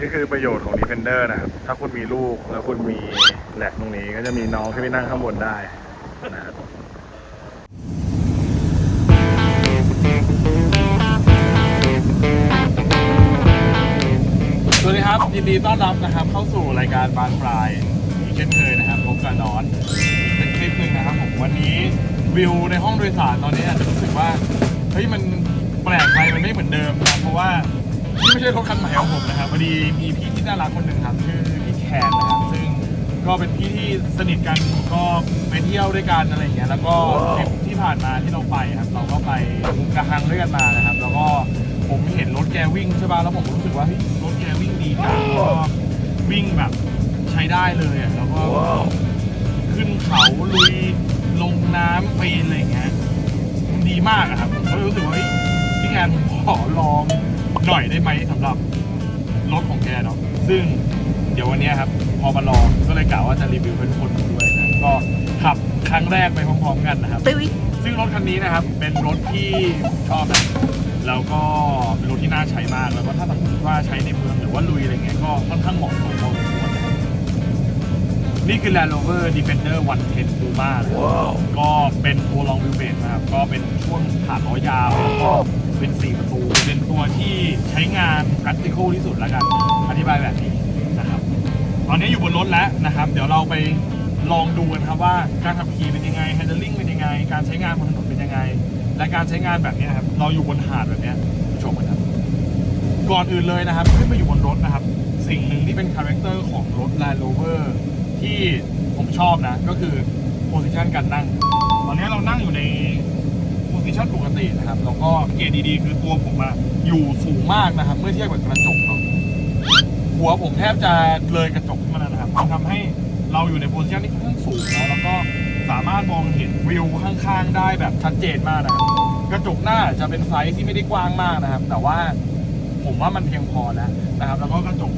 นี่คือประโยชน์ของ Defender นะครับ ถ้าคุณมีลูกแล้วคุณมีแหลกตรงนี้ก็จะมีน้องที่ไปนั่งข้างบนได้นะครับสวัสดีครับ ยินดีต้อนรับนะครับ เข้าสู่รายการบานปลายอีกเช่นเคยนะครับพบกับนอนอีกเป็นคลิปหนึ่งนะครับผมวันนี้วิวในห้องโดยสารตอนนี้อาจจะรู้สึกว่าเฮ้ยมันแปลกไปมันไม่เหมือนเดิมนะเพราะว่า นี่ไม่ใช่รถคันใหม่ของผมนะครับพอดีมีพี่ที่น่ารักคนหนึ่งครับชื่อพี่แคนนะครับซึ่งก็เป็นพี่ที่สนิทกันก็ไปเที่ยวด้วยกันอะไรอย่างเงี้ยแล้วก็ทริปที่ผ่านมาที่เราไปครับเราก็ไปมุกกะฮังด้วยกันมานะครับ แล้วก็ผมเห็นรถแกวิ่งใช่ป่ะแล้วผมรู้สึกว่าเฮ้ยรถแกวิ่งดีจังแล้วก็วิ่งแบบใช้ได้เลยอะแล้วก็ขึ้นเขาลุยลงน้ำปีนอะไรอย่างเงี้ยมันดีมากอะครับผมก็รู้สึกว่าเฮ้ยพี่แคนผมขอลอง หน่อยได้ไหมสำหรับรถของแกเนาะซึ่งเดี๋ยววันเนี้ยครับพอมาลองก็เลยกล่าวว่าจะรีวิวให้ทุกคนดูด้วยนะก็ขับครั้งแรกไปพร้อมๆกันนะครับซึ่งรถคันนี้นะครับ เป็นรถที่ผมชอบนะแล้วก็เป็นรถที่น่าใช้มากแล้วก็ถ้าสมมติว่าใช้ในเมืองหรือว่าลุยอะไรเงี้ยก็ค่อนข้างเหมาะสมพอสมควรนะครับนี่คือ Land Rover Defender 110 Puma นะครับก็เป็นตัว long wheelbase นะครับก็เป็นช่วงฐานล้อยาวแล้วก็ เป็น4ประตูเป็นตัวที่ใช้งาน practical ที่สุดแล้วกัน อธิบายแบบนี้นะครับ ตอนนี้อยู่บนรถแล้วนะครับ เดี๋ยวเราไปลองดูกันครับว่าการขับขี่เป็นยังไง handling เป็นยังไง การใช้งานบนถนนเป็นยังไง และการใช้งานแบบนี้ครับ เราอยู่บนหาดแบบนี้ชมกันครับ ก่อนอื่นเลยนะครับขึ้นมาอยู่บนรถนะครับ สิ่งหนึ่งที่เป็นคาแรคเตอร์ของรถ Land Rover ที่ผมชอบนะ ก็คือโพสิชันการนั่ง ตอนนี้เรานั่งอยู่ใน โพสิชันปกตินะครับแล้วก็เกรดดีๆ คือตัวผมอะอยู่สูงมากนะครับ เมื่อเทียบกับกระจกเนาะหัวผมแทบจะเลยกระจกขึ้นมาแล้วนะครับมันทำให้เราอยู่ในโพสิชันที่ค่อนข้างสูงเนาะแล้วก็สามารถมองเห็นวิวข้างๆ ได้แบบชัดเจนมากนะครับกระจกหน้าจะเป็นไซส์ที่ไม่ได้กว้างมากนะครับ แต่ว่าผมว่ามันเพียงพอแล้วนะครับ แล้วก็กระจก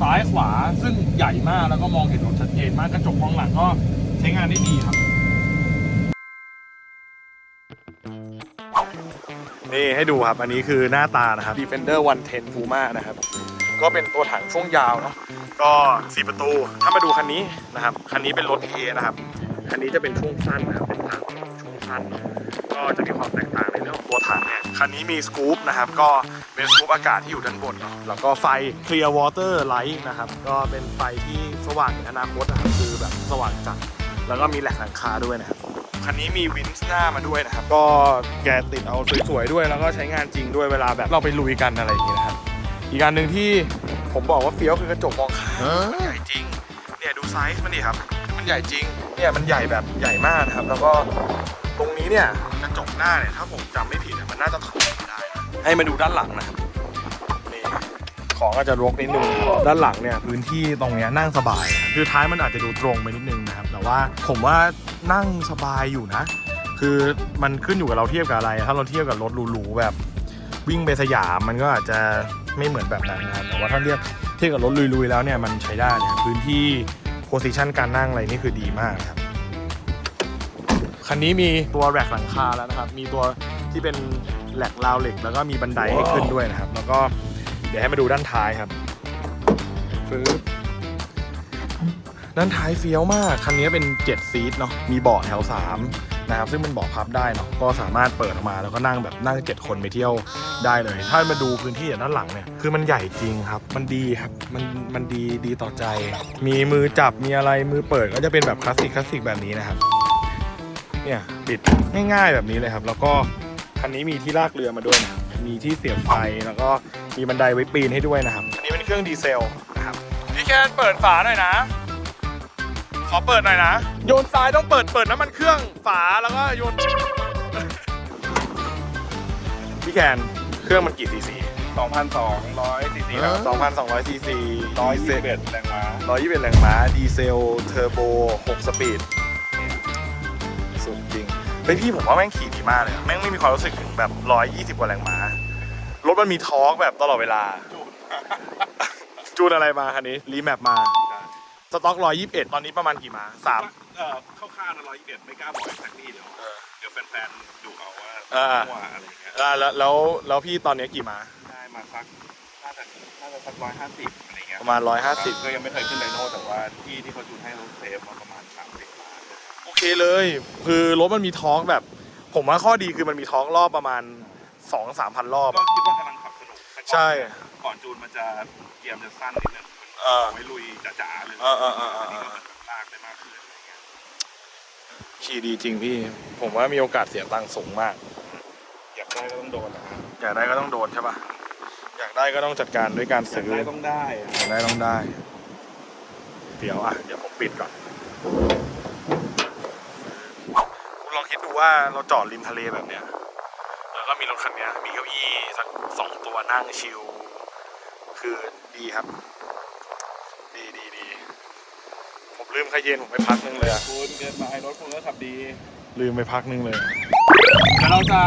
ซ้ายขวาซึ่งใหญ่มากแล้วก็มองเห็นรถชัดเจนมากกระจกมองหลังก็ใช้งานได้ดีครับ นี่ให้ดูครับอันนี้คือหน้าตานะครับ Defender 110 Puma นะครับ ก็เป็นตัวถังช่วงยาวเนาะก็สี่ประตู ถ้ามาดูคันนี้นะครับ คันนี้เป็นรถ A นะครับ คันนี้จะเป็นช่วงสั้นนะครับเป็นถังช่วงสั้นเนาะก็จะมีความแตกต่างในเรื่องของตัวถังเนี่ย คันนี้มีสกู๊ปนะครับ ก็เป็นสกู๊ปอากาศที่อยู่ด้านบนเนาะ แล้วก็ไฟ Clear Water Light นะครับ ก็เป็นไฟที่สว่างในอนาคตนะครับ คือแบบสว่างจัด แล้วก็มีแหลกหลังคาด้วยนะครับ คันนี้มีวินส์หน้ามาด้วยนะครับ ก็แกติดเอาสวยๆด้วย แล้วก็ใช้งานจริงด้วยเวลาแบบเราไปลุยกันอะไรอย่างเงี้ยนะครับ อีกอันหนึ่งที่ผมบอกว่าเฟี้ยวคือกระจกมองข้างมันใหญ่จริง เนี่ยดูไซส์มันดิครับ มันใหญ่จริง เนี่ยมันใหญ่แบบใหญ่มากนะครับ แล้วก็ตรงนี้เนี่ยกระจกหน้าเนี่ยถ้าผมจำไม่ผิดเนี่ยมันน่าจะถอดได้ ให้มาดูด้านหลังนะครับ ของก็จะรกนิดนึงนะครับด้านหลังเนี่ยพื้นที่ตรงเนี้ยนั่งสบายนะครับคือท้ายมันอาจจะดูตรงไปนิดนึงนะครับ แต่ว่าผมว่านั่งสบายอยู่นะ คือมันขึ้นอยู่กับเราเทียบกับอะไร ถ้าเราเทียบกับรถหรูๆแบบวิ่งไปสยามมันก็อาจจะไม่เหมือนแบบนั้นนะครับ แต่ว่าถ้าเรียกเทียบกับรถลุยๆแล้วเนี่ยมันใช้ได้เนี่ยพื้นที่โพสิชันการนั่งอะไรนี่คือดีมากครับ คันนี้มีตัวแร็กหลังคาแล้วนะครับ มีตัวที่เป็นแหลกราวเหล็ก แล้วก็มีบันไดให้ขึ้นด้วยนะครับ แล้วก็ เดี๋ยวให้มาดูด้านท้ายครับฟื้บด้านท้ายเฟี้ยวมาก คันนี้เป็น 7 ซีทเนาะ มีเบาะแถว 3 นะครับ ซึ่งเป็นเบาะพับได้เนาะ ก็สามารถเปิดออกมาแล้วก็นั่งแบบนั่ง7คนไปเที่ยวได้เลย ถ้ามาดูพื้นที่จากด้านหลังเนี่ย คือมันใหญ่จริงครับ มันดีครับ มัน มันดี ดีต่อใจ มีมือจับ มีอะไร มือเปิดก็จะเป็นแบบคลาสสิก คลาสสิกแบบนี้นะครับ เนี่ยปิดง่ายๆแบบนี้เลยครับ แล้วก็คันนี้มีที่ลากเรือมาด้วยนะมีที่เสียบไฟ แล้วก็ มีบันไดไว้ปีนให้ด้วยนะครับ อันนี้เป็นเครื่องดีเซลนะครับพี่แคนเปิดฝาหน่อยนะ ขอเปิดหน่อยนะ โยนซ้ายต้องเปิดเปิดน้ำมันเครื่องฝาแล้วก็โยน พี่แคนเครื่องมันกี่ซีซี 2,200ซีซีครับ 2,200ซีซี121แรงม้า121แรงม้า ดีเซล เทอร์โบ 6 สปีด สุดจริงเฮ้ยพี่ผมว่าแม่งขี่ดีมากเลยอะแม่งไม่มีความรู้สึกถึงแบบ 120 กว่าแรงม้ารถ มันมีทอร์กแบบตลอดเวลา จูนอะไรมาคันนี้รีแมปมา สต็อก121ตอนนี้ประมาณกี่ม้าสามเอ่อเข้าข้างนะ121ไม่กล้าบอกแฟนนี่เดี๋ยวเออเดี๋ยวแฟนๆดูเอาว่าอ่ามั่วอะไรอย่างเงี้ยอ่าแล้วแล้วแล้วพี่ตอนนี้กี่ม้าได้มาสักน่าจะน่าจะสักร้อยห้าสิบอะไรเงี้ยประมาณร้อยห้าสิบก็ยังไม่เคยขึ้นไดโน่แต่ว่าที่ที่เขาจูนให้รถเซฟมาประมาณสามสิบล้านโอเคเลย คือรถมันมีท้องแบบ ผมว่าข้อดีคือมันมีท้องรอบประมาณ สองสามพันรอบก็คิดว่ากำลังขับสนุกแต่ก่อนใช่ก่อนจูนมันจะเกียร์มนจะสั้นนิดนึงเออไว้ลุยจ๋าๆเลยเออเออเออเออ นนี้ก็เหมือนแบบลากได้มากขึ้นอะไรเงี้ยขี่ดีจริงพี่ ผมว่ามีโอกาสเสียตังค์สูงมาก อยากได้ก็ต้องโดนนะฮะอยากได้ก็ต้องโดนใช่ปะอยากได้ก็ต้องจัดการด้วยการอยากซื้อ ได้ต้องได้อะอยากได้ต้องได้ เดี๋ยวอะ เดี๋ยวผมปิดก่อนคุณลองคิดดูว่าเราจอดริมทะเลแบบเนี้ยแล้วก็มีร ถคันเนี้ยมีเก้าอี้สักสองตัวนั่งชิลคือดีครับ ดีดีดีผมลืมขยเย็นผมไปพักนึงเลยอะคุณเกินไปรถคุณก็ขับดี ลืมไปพักนึงเลยเดี๋ยวเราจะ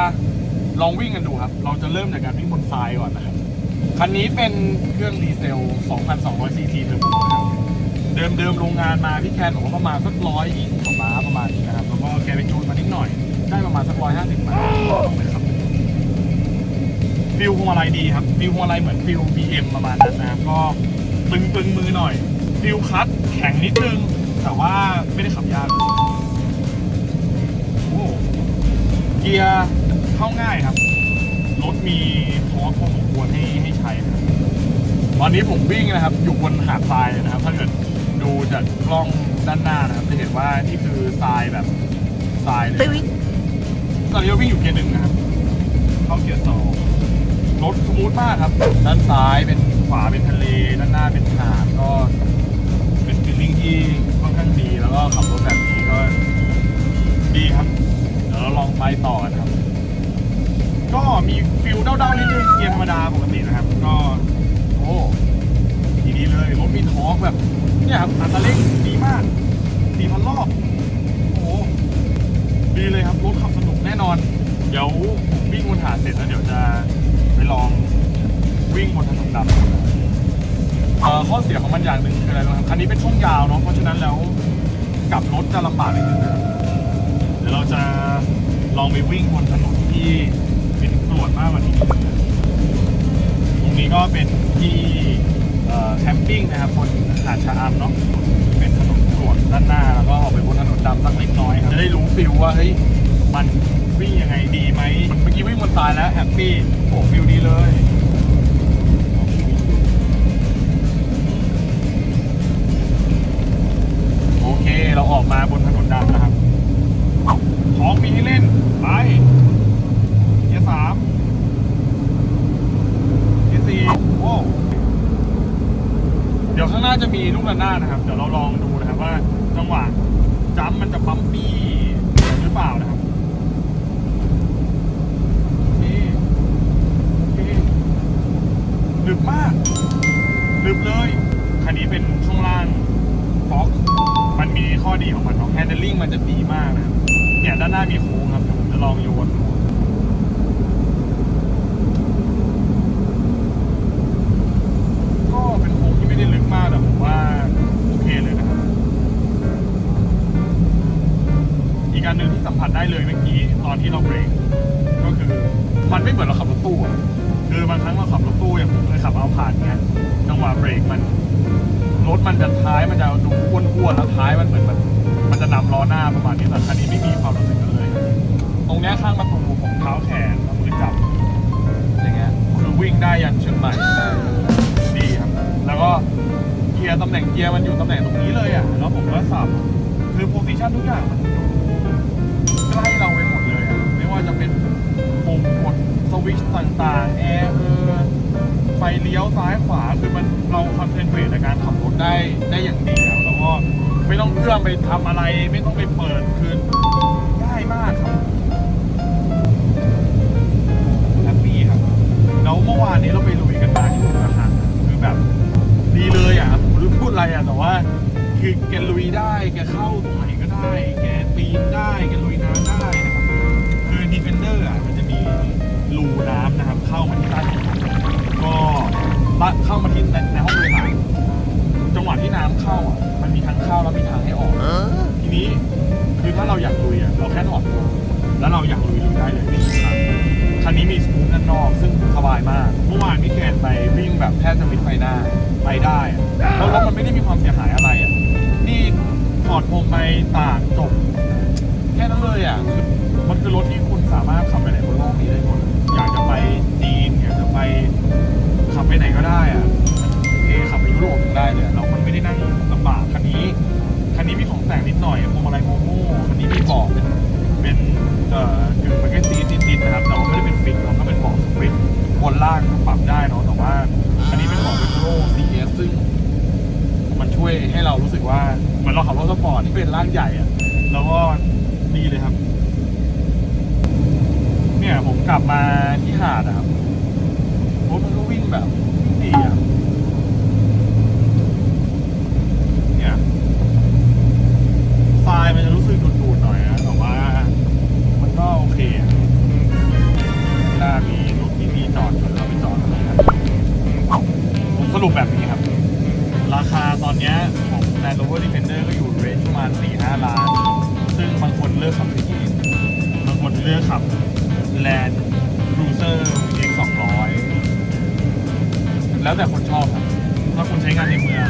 ลองวิ่งกันดูครับ เราจะเริ่มจากการวิ่งบนทรายก่อนนะครับ คันนี้เป็นเครื่องดีเซล 2,200ซีซีเทอร์โบนะครับ เดิมเดิมโรงงานมาพี่แคนบอกว่าประมาณสักร้อยยี่สิบกว่าม้าประมาณนี้นะครับ แล้วก็แกไปจูนมานิดหน่อย ได้ประมาณสักร้อยห้าสิบม้าลองไปครับ ฟิลพวงมาลัยดีครับฟิลพวงมาลัยเหมือนฟิล BM ประมาณนั้นนะครับก็ตึงตึงมือหน่อยฟิลคัตแข็งนิดนึง แต่ว่าไม่ได้ขับยากเลยโอ้เกียร์เข้าง่ายครับรถมีทอร์คพอสมควรให้ให้ใช้นะครับตอนนี้ผมวิ่งนะครับ อยู่บนหาดทรายเลยนะครับ ถ้าเกิดดูจากกล้องด้านหน้านะครับ จะเห็นว่านี่คือทรายแบบทรายเลยตอนนี้เราวิ่งอยู่เกียร์หนึ่งนะครับ เข้าเกียร์สอง รถสมูทมากครับ ด้านซ้ายเป็นขวาเป็นทะเล ด้านหน้าเป็นหาดก็เป็นฟีลลิ่งที่ค่อนข้างดีแล้วก็ขับรถแบบนี้ก็ดีครับ เดี๋ยวเราลองไปต่อนะครับ ก็มีฟิลเด้าๆนิดนึงเกียร์ธรรมดาปกตินะครับ ก็โอ้ดีดีเลยรถมีทอร์กแบบเนี่ยครับอัตราเร่งดีมาก4,000รอบโอ้ดีเลยครับรถขับสนุกแน่นอน เดี๋ยววิ่งบนหาดเสร็จแล้วเดี๋ยวจะ ไปลองวิ่งบนถนนดำเอ่อข้อเสียของมันอย่างหนึ่งคืออะไรรู้ไหมครับคันนี้เป็นช่วงยาวเนาะเพราะฉะนั้นแล้วกลับรถจะลำบากนิดนึงนะครับเดี๋ยวเราจะลองไปวิ่งบนถนนที่เป็นกรวดมากกว่านี้ตรงนี้ก็เป็นที่เอ่อแคมปิ้งนะครับบนหาดชะอำเนาะเป็นถนนกรวดด้านหน้าแล้วก็ออกไปบนถนนดำสักเล็กน้อยครับจะได้รู้ฟิลว่าเฮ้ยมัน วิ่งยังไงดีไหมเมื่อกี้วิ่งบนทรายแล้วแฮปปี้โอ้ฟิลดีเลยโอเคเราออกมาบนถนนดำนะครับท้องมีให้เล่นไปเกียร์สามเกียร์สี่โอ้เดี๋ยวข้างหน้าจะมีลูกระนาดนะครับ เดี๋ยวเราลองดูนะครับว่าจังหวะจัมมันจะปั๊มปี้หรือเปล่านะครับโอเคโอเค หนึบมากหนึบเลย คันนี้เป็นช่วงล่างฟ็อกมันมีข้อดีของมันเนาะแฮนด์ลิงมันจะดีมากนะเนี่ยด้านหน้ามีโค้งครับเดี๋ยวผมจะลองโยนดูก็เป็นโค้งที่ไม่ได้ลึกมากแต่ผมว่าโอเคเลยนะครับ อีกการหนึ่งที่สัมผัสได้เลยเมื่อกี้ตอนที่เราเบรกก็คือมันไม่เหมือนเราขับรถตู้อะ คือบางครั้งเราขับรถตู้อย่างผมเคยขับเอาผ่านเงี้ยจังหวะเบรกมันรถมันจะท้ายมันจะดูอ้วนๆแล้วท้ายมันเหมือนมันมันจะนำล้อหน้าประมาณนี้แต่คันนี้ไม่มีความรู้สึกนั้นเลย ตรงเนี้ยข้างประตูผมเท้าแขนเอามือจับอย่างเงี้ยคือวิ่งได้ยันเชียงใหม่ดีครับแล้วก็เกียร์ตำแหน่งเกียร์มันอยู่ตำแหน่งตรงนี้เลยอะแล้วผมก็สับคือโพซิชันทุกอย่างมัน ในการขับรถได้ได้อย่างดีครับแล้วก็ไม่ต้องเอื้อมไปทำอะไร ไม่ต้องไปเปิดคือง่ายมากครับแฮปปี้ครับแล้วเมื่อวานนี้เราไปลุยกันมาที่อุตรดิตถ์คือแบบดีเลยอะผมไม่รู้พูดอะไรอะแต่ว่า คือแกลุยได้แกเข้าตรงไหนก็ได้ แกปีนได้แกลุยน้ำได้นะครับคือดีเฟนเดอร์อะมันจะมีรูน้ำนะครับ เข้ามาที่ใต้ท้องรถก็เข้ามาที่ในในห้องโดยสาร จังหวะที่น้ำเข้าอะมันมีทางเข้าแล้วมีทางให้ออก ทีนี้คือถ้าเราอยากลุยอะเราแค่ถอดตัวแล้วเราอยากลุยลุยได้เลยไม่มีทางคันนี้มีสกู๊ปด้านนอก ซึ่งสบายมาก เมื่อวานพี่แคนไปวิ่งแบบแทบจะมิดไฟหน้าไปได้อะแล้วรถมันไม่ได้มีความเสียหายอะไรอะนี่ถอดพวงไปต่างจบ แค่นั้นเลยอะคือมันคือรถที่คุณสามารถขับไปไหนบนโลกนี้ได้หมด อยากจะไปจีนอยากจะไปขับไปไหนก็ได้อะโอเคขับไป ยุโรปได้เลยแล้วมันไม่ได้นั่งลำบากคันนี้คันนี้มีของแต่งนิดหน่อยพวงมาลัยโมโม่คันนี้มีเบาะเป็นเป็นเอ่อกึ่งมันก็ซีนิดๆนะครับแต่ว่าไม่ได้เป็นฟิกเนาก็เป็นเบาะสปริตบนล่างก็ปรับได้เนาะแต่ว่าอันนี้เป็นเบาะเวโร CS ซึ่ง มันช่วยให้เรารู้สึกว่าเหมือนเราขับรถสปอร์ตที่เป็นร่างใหญ่อะแล้วก็ดีเลยครับ เนี่ยผมกลับมาที่หาดนะครับ เลือกขับ Land Cruiser VX 200แล้วแต่คนชอบครับ ถ้าคุณใช้งานในเมือง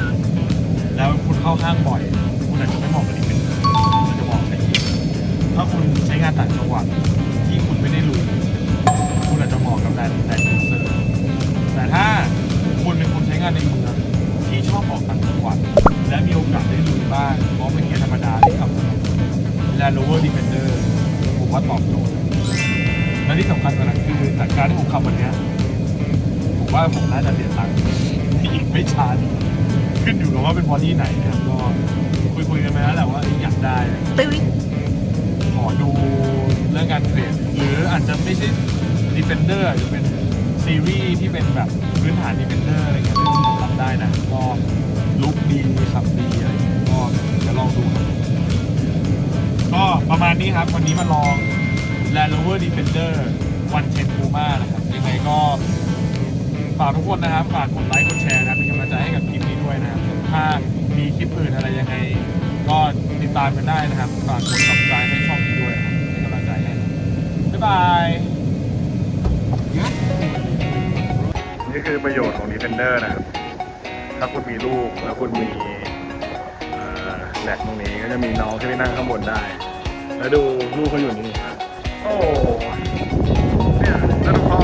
แล้วคุณเข้าห้างบ่อย คุณอาจจะไม่เหมาะกับ Defender คุณจะบอกใช้ยิงถ้าคุณใช้งานต่างจังหวัดที่คุณไม่ได้ลุยคุณอาจจะเหมาะกับ Land Land Cruiser แต่ถ้าคุณเป็นคนใช้งานในเมืองที่ชอบออกต่างจังหวัดและมีโอกาสได้ลุยบ้างเพราะเป็นเกียร์ธรรมดาที่ขับสนุก Land Rover Defender ผมว่าตอบโจทย์และที่สำคัญกว่านั้นคือจากการที่ผมขับวันเนี้ยผมว่าผมน่าจะเสียตังค์อีกไม่ช้านี้ขึ้นอยู่กับว่าเป็นบอดี้ไหนนะครับก็คุยคุยๆกันไปแล้วแหละว่าอยากได้ตึ้งขอดูเรื่องการเทรดหรืออาจจะไม่ใช่ Defender อาจจะเป็นซีรีส์ที่เป็นแบบพื้นฐาน Defender อะไรเงี้ยซึ่งผมรับได้นะก็ลุคดีขับดีอะไรเงี้ยก็จะลองดูครับ ก็ประมาณนี้ครับ วันนี้มาลอง Land Rover Defender 110 Puma นะครับ ยังไงก็ฝากทุกคนนะครับ ฝากกดไลค์ กดแชร์นะเป็นกำลังใจให้กับคลิปนี้ด้วยนะครับ ถ้ามีคลิปอื่นอะไรยังไง ก็ติดตามกันได้นะครับ ฝากกด subscribe ให้ช่องนี้ด้วยนะครับเป็นกำลังใจให้บบ๊ายบาย นี่คือประโยชน์ของ Defender นะครับ ถ้าคุณมีลูกแล้วคุณมี แหลกตรงนี้ก็จะมีน้องที่ไปนั่งข้างบนได้ แล้วดูลูกเขาอยู่นี่โอ้เนี่ยแล้วดูพ่อ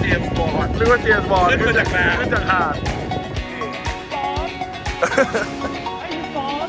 เจมส์บอลเรียกว่าเจมส์บอลขึ้นมาจากน้ำขึ้นจากหาดไอ้ฟอน